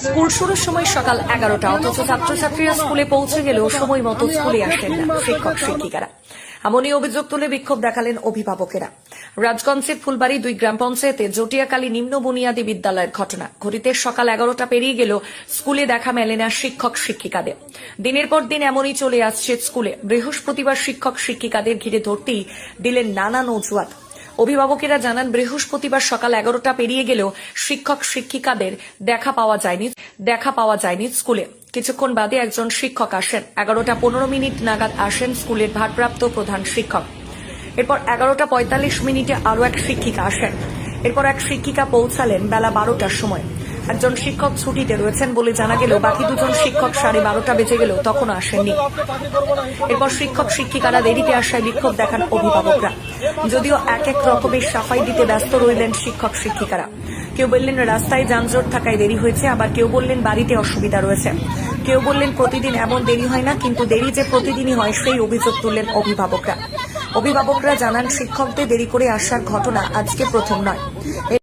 School শুরুর সময় সকাল এগারোটা। অথচ ছাত্রছাত্রীরা স্কুলে পৌঁছে গেলেও সময় মতো স্কুলে আসেন না শিক্ষক, শিক্ষিকারা। এমনই অভিযোগ তুলে বিক্ষোভ দেখালেন অভিভাবকেরা। রাজগঞ্জের ফুলবাড়ি দুই গ্রাম পঞ্চায়েতে জটিয়াকালী নিম্ন বুনিয়াদী বিদ্যালয়ের ঘটনা। ঘড়িতে সকাল এগারোটা পেরিয়ে গেল স্কুলে দেখা মেলে না শিক্ষক, শিক্ষিকাদের। দিনের পর দিন এমনই চলে আসছে স্কুলে। বৃহস্পতিবার শিক্ষক, শিক্ষিকাদের ঘিরে ধরতেই দিলেন নানান অজুহাত। অভিভাবকেরা জানান, বৃহস্পতিবার সকাল এগারোটা পেরিয়ে গেলেও শিক্ষক শিক্ষিকাদের দেখা পাওয়া যায়নি, দেখা পাওয়া যায়নি স্কুলে। কিছুক্ষণ বাদে একজন শিক্ষক আসেন। এগারোটা পনেরো মিনিট নাগাদ আসেন স্কুলের ভারপ্রাপ্ত প্রধান শিক্ষক। এরপর এগারোটা পঁয়তাল্লিশ মিনিটে আরও এক শিক্ষিকা আসেন। এরপর এক শিক্ষিকা পৌঁছালেন বেলা বারোটার সময়। একজন শিক্ষক ছুটিতে রয়েছেন বলে জানা গেল বাকি দুজন শিক্ষক সাড়ে বারোটা বেজে গেলেও তখনও আসেননি। এরপর শিক্ষক শিক্ষিকারা দেরিতে আসায় বিক্ষোভ দেখান অভিভাবকরা। যদিও এক এক রকমের সাফাই দিতে ব্যস্ত রইলেন শিক্ষক শিক্ষিকারা। কেউ বললেন, রাস্তায় যানজট থাকায় দেরি হয়েছে। আবার কেউ বললেন, বাড়িতে অসুবিধা রয়েছে। কেউ বললেন, প্রতিদিন এমন দেরি হয় না, কিন্তু দেরি যে প্রতিদিনই হয়, সেই অভিযোগ তুললেন অভিভাবকরা। অভিভাবকরা জানান, শিক্ষকদের দেরি করে আসার ঘটনা আজকে প্রথম নয়।